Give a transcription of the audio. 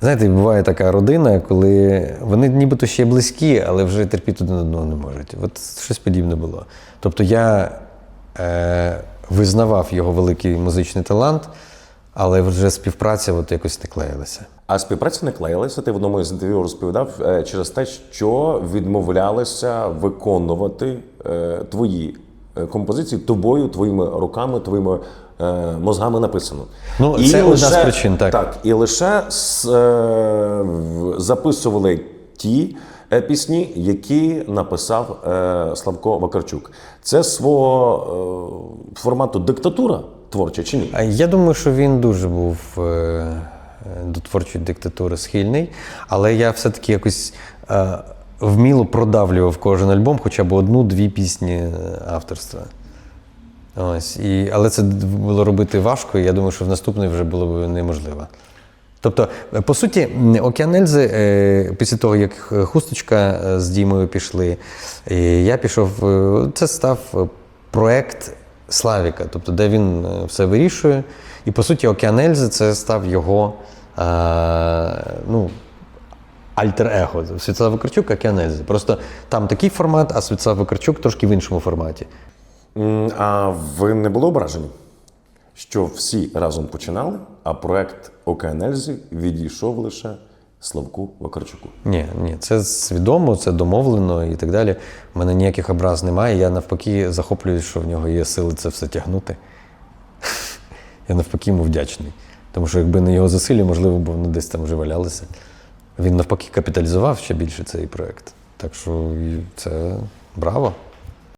Знаєте, буває така родина, коли вони нібито ще близькі, але вже терпіти один одного не можуть. От щось подібне було. Тобто я е, визнавав його великий музичний талант, але вже співпраця от якось не клеїлася. А співпраця не клеїлася. Ти в одному із інтерв'ю розповідав е, через те, що відмовлялися виконувати е, твої е, композиції тобою, твоїми руками, твоїми е, мозгами написано. Ну, це одна з причин, так. Так, і лише с- е, записували ті е, пісні, які написав е, Славко Вакарчук. Це свого е, формату диктатура творча чи ні? Я думаю, що він дуже був е, е, до творчої диктатури схильний, але я все-таки якось е, вміло продавлював кожен альбом, хоча б одну-дві пісні е, авторства. Ось, і, але це було робити важко, і я думаю, що в наступний вже було б неможливо. Тобто, е, по суті, м, Океан Ельзи, е, після того, як хусточка з Дімою пішли, я пішов, це став проект Славіка, тобто, де він все вирішує. І по суті, Океан Ельзи це став його ну, альтер-его. Святослав Вакарчук, Океан Ельзи. Просто там такий формат, а Святослав Вакарчук трошки в іншому форматі. А ви не були ображені, що всі разом починали, а проект ОКНЛЗі відійшов лише Славку Вакарчуку? Ні, ні, це свідомо, це домовлено і так далі. У мене ніяких образ немає. Я навпаки захоплююсь, що в нього є сили це все тягнути. Я навпаки йому вдячний. Тому що якби не його зусилля, можливо, б вони десь там вже валялися. Він навпаки капіталізував ще більше цей проект. Так що це браво.